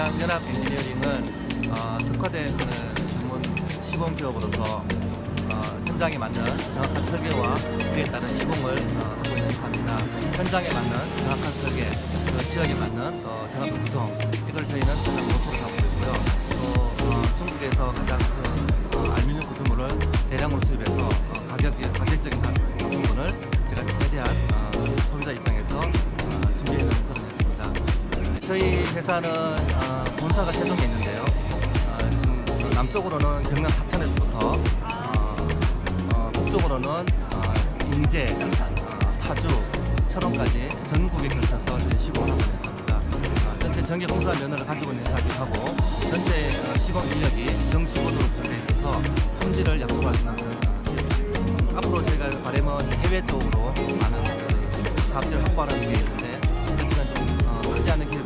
한양연합 엔지니어링은 어, 특화된 그 전문 시공 기업으로서 어, 현장에 맞는 정확한 설계와 그에 따른 시공을 어, 하고 있는 회사입니다. 현장에 맞는 정확한 설계, 그 지역에 맞는 어, 정확한 구성 이걸 저희는 가장 모토로 하고 있고요. 또 어, 중국에서 가장 저희 회사는 어, 본사가 세종에 있는데요. 어, 지금 어, 남쪽으로는 경남 사천에서부터 어, 어, 북쪽으로는 어, 인제, 어, 파주, 철원까지 전국에 걸쳐서 시공을 하고 회사입니다. 어, 전체 전기 공사 면허를 가지고 있는 회사이기도 하고 전체 어, 시공 인력이 정식으로 준비해 있어서 품질을 약속할 수 있는. 앞으로 저희가 바람은 해외 쪽으로 많은 그 사업자를 확보하는 게 있는데 현재는 좀 어, 크지 않은 최선